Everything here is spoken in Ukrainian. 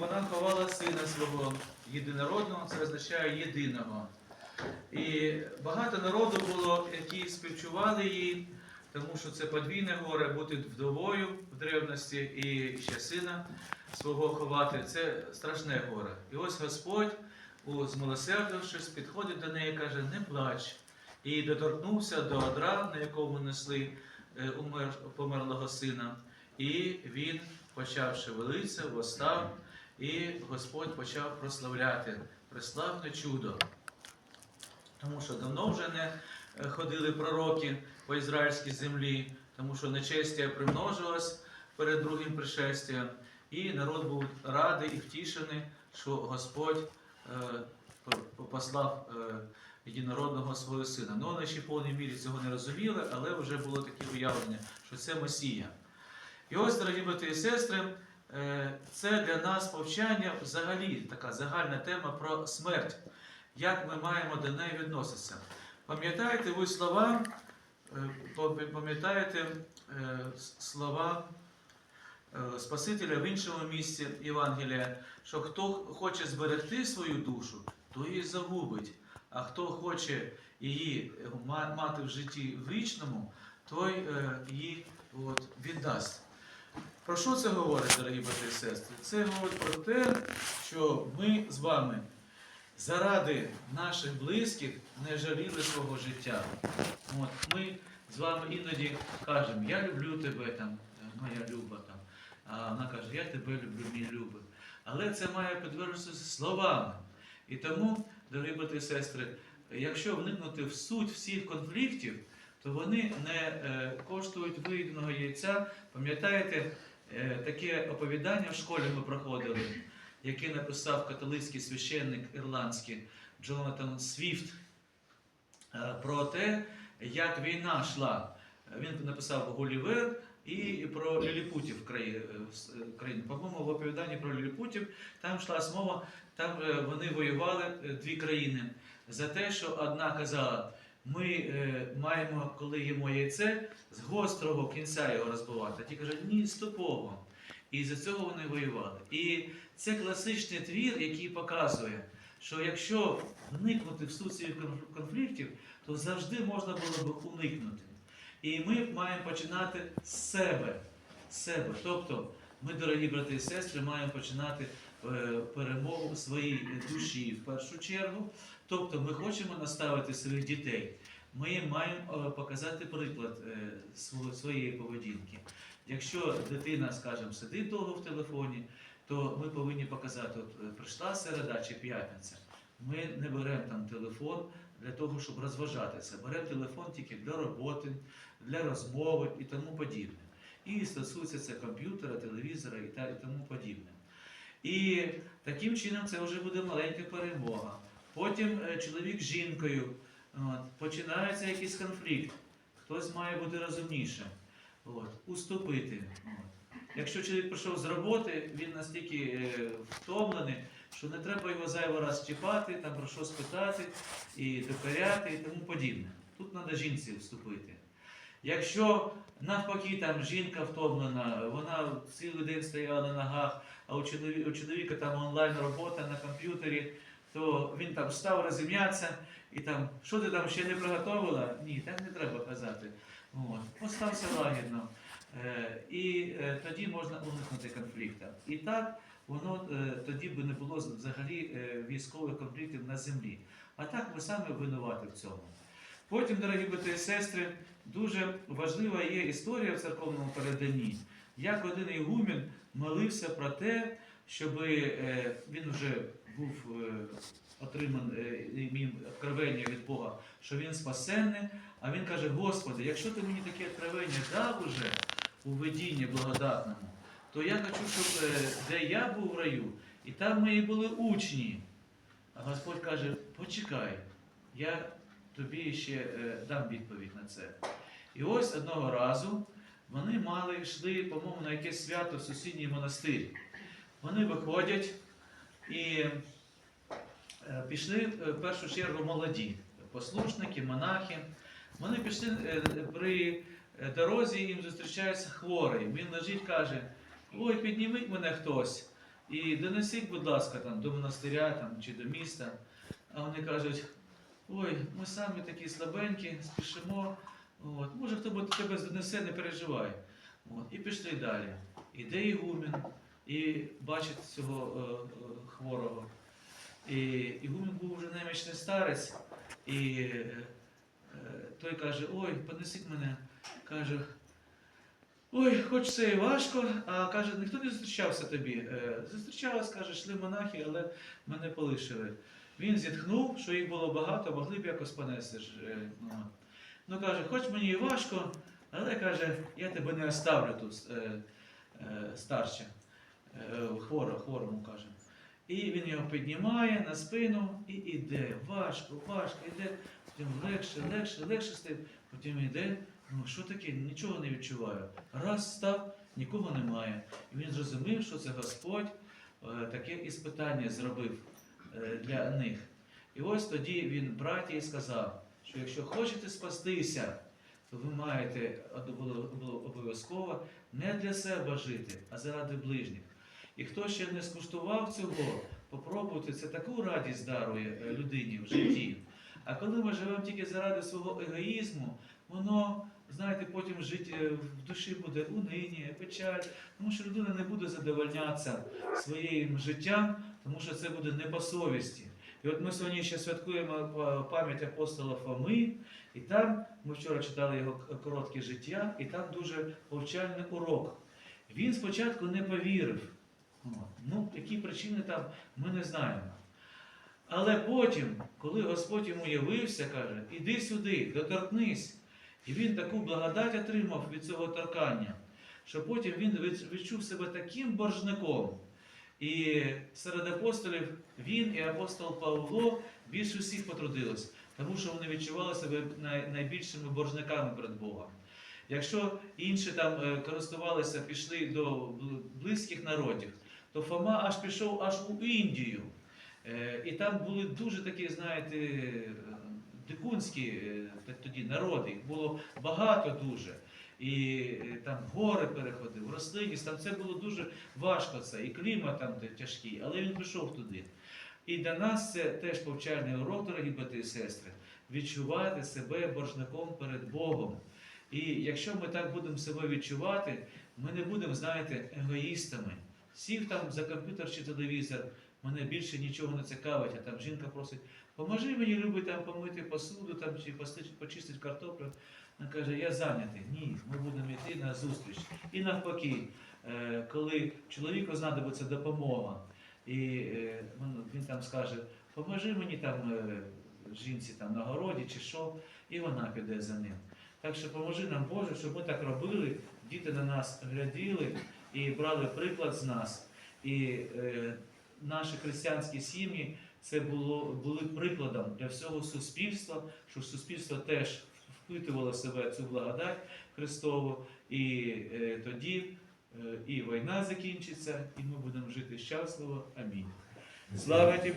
вона ховала сина свого єдинородного, це означає єдиного. І багато народу було, які співчували їй, тому що це подвійне горе бути вдовою в древності і ще сина свого ховати. Це страшне горе. І ось Господь, змилосердившись, підходить до неї і каже: не плач. І доторкнувся до одра, на якому несли е, померлого сина. І він почав шевелитися, восстав, і Господь почав прославляти преславне чудо. Тому що давно вже не е, ходили пророки по ізраїльській землі, тому що нечестя примножилось перед другим пришестям, і народ був радий і втішений, що Господь е, послав е, єдинородного свого сина. Ну, вони ще в повній мірі цього не розуміли, але вже було таке уявлення, що це Месія. І ось, дорогі брати і сестри, це для нас повчання взагалі така загальна тема про смерть. Як ми маємо до неї відноситися? Пам'ятаєте ви слова, е, пам'ятаєте е, слова е, Спасителя в іншому місці Євангелія, що хто хоче зберегти свою душу, то її загубить. А хто хоче її е, мати в житті вічному, той е, її от, віддасть. Про що це говорить, дорогі брати і сестри? Це говорить про те, що ми з вами заради наших близьких не жаліли свого життя. От, ми з вами іноді кажемо, я люблю тебе, там, моя люба. Там. А вона каже, я тебе люблю, мій любий. Але це має підтверджуватися словами. І тому, дорогі брати і сестри, якщо вникнути в суть всіх конфліктів, то вони не е, коштують виїденого яйця. Пам'ятаєте, таке оповідання в школі ми проходили, яке написав католицький священник ірландський Джонатан Свіфт е, про те, як війна йшла. Він написав Гулівер і про ліліпутів е, е, країні. По-моєму, в оповіданні про ліліпутів там йшла мова, там е, вони воювали е, дві країни за те, що одна казала, ми е, маємо, коли їмо яйце, з гострого кінця його розбивати. Ті кажуть, ні, з. І за цього вони воювали. І це класичний твір, який показує, що якщо вникнути в суть конфліктів, то завжди можна було б уникнути. І ми маємо починати з себе. З себе. Тобто, ми, дорогі брати і сестри, маємо починати е, перемогу своїй душі в першу чергу. Тобто, ми хочемо наставити своїх дітей. Ми маємо е, показати приклад е, своєї поведінки. Якщо дитина, скажімо, сидить довго в телефоні, то ми повинні показати, от е, прийшла середа чи п'ятниця. Ми не беремо там телефон для того, щоб розважатися. Беремо телефон тільки для роботи, для розмови і тому подібне. І стосується це комп'ютера, телевізора і, тому подібне. І таким чином це вже буде маленька перемога. Потім е, чоловік з жінкою, от, починається якийсь конфлікт. Хтось має бути розумнішим, от, уступити. От. Якщо чоловік прийшов з роботи, він настільки е, втомлений, що не треба його зайвий раз чіпати, там про що спитати, і докоряти, і тому подібне. Тут треба жінці вступити. Якщо навпаки там жінка втомлена, вона цілий день стояла на ногах, а у чоловіка там онлайн робота на комп'ютері, то він там став розім'ятися і там, що ти там ще не приготувала? Ні, так не треба казати. От. Постався лагідно. Е, і е, тоді можна уникнути конфлікту. І так воно е, тоді би не було взагалі е, військових конфліктів на землі. А так ми самі винуваті в цьому. Потім, дорогі брати і сестри, дуже важлива є історія в церковному переданні, як один ігумен молився про те, щоб е, він вже був е, отриман е, откровення від Бога, що він спасенний. А він каже: Господи, якщо ти мені таке откровення дав уже у видінні благодатному, то я хочу, щоб де я був в раю, і там мої були учні. А Господь каже: почекай, я тобі ще дам відповідь на це. І ось одного разу вони мали йшли, по-моєму, на якесь свято в сусідній монастир. Вони виходять і е, пішли е, в першу чергу молоді, послушники, монахи. Вони пішли е, при дорозі, їм зустрічається хворий. Він лежить, каже: Ой, підніміть мене хтось. і донесіть, будь ласка, там, до монастиря там, чи до міста. А вони кажуть, ой, ми самі такі слабенькі, спішимо. От, може, хто тебе донесе, не переживай. От, і пішли далі. Іде Ігумен і бачить цього е, е, хворого. І Ігумен був вже немічний старець, і е, той каже, ой, понесіть мене. Каже, ой, хоч це і важко, а каже, ніхто не зустрічався тобі. Зустрічались, каже, йшли монахи, але мене полишили. Він зітхнув, що їх було багато, могли б якось понести. ну. Ну каже, хоч мені і важко, але каже, я тебе не оставлю тут, старче, е, хворо, хворому каже. І він його піднімає на спину і йде. Важко, важко, йде. Потім легше, легше, легше стає. Потім йде. Ну що таке? Нічого не відчуваю. Раз став, нікого немає. І він зрозумів, що це Господь е, таке іспитання зробив е, для них. І ось тоді він братії сказав, що якщо хочете спастися, то ви маєте обов'язково не для себе жити, а заради ближніх. І хто ще не скуштував цього, попробуйте, це таку радість дарує е, людині в житті. А коли ми живемо тільки заради свого егоїзму, воно, знаєте, потім жити е, в душі буде униння, печаль, тому що людина не буде задовольнятися своїм життям, тому що це буде не по совісті. І от ми сьогодні ще святкуємо е, пам'ять апостола Фоми, і там ми вчора читали його коротке життя, і там дуже повчальний урок. Він спочатку не повірив. Ну, які причини там ми не знаємо. Але потім, коли Господь йому явився, каже, іди сюди, доторкнись. І він таку благодать отримав від цього торкання, що потім він відчув себе таким боржником. І серед апостолів він і апостол Павло більше всіх потрудились, тому що вони відчували себе найбільшими боржниками перед Богом. Якщо інші там е, користувалися, пішли до близьких народів, то Фома аж пішов аж у Індію. Е, І там були дуже такі, знаєте, дикунські е, тоді народи, їх було багато дуже. І е, там гори переходив, рослинність, там це було дуже важко це, і клімат там тяжкий, але він пішов туди. І для нас це теж повчальний урок, дорогі брати і сестри, відчувати себе боржником перед Богом. І якщо ми так будемо себе відчувати, ми не будемо, знаєте, егоїстами. Сів там за комп'ютер чи телевізор, мене більше нічого не цікавить, а там жінка просить, поможи мені любить там помити посуду там, чи почистити картоплю. Вона каже, я зайнятий. Ні, ми будемо йти на зустріч. І навпаки, е, коли чоловіку знадобиться допомога, і е, він- він там скаже, поможи мені там е, жінці там на городі чи що, і вона піде за ним. Так що поможи нам Боже, щоб ми так робили, діти на нас гляділи і брали приклад з нас. І е, наші християнські сім'ї це було, були прикладом для всього суспільства, що суспільство теж впитувало себе цю благодать Христову, і е, тоді е, і війна закінчиться, і ми будемо жити щасливо. Амінь. Слава тобі!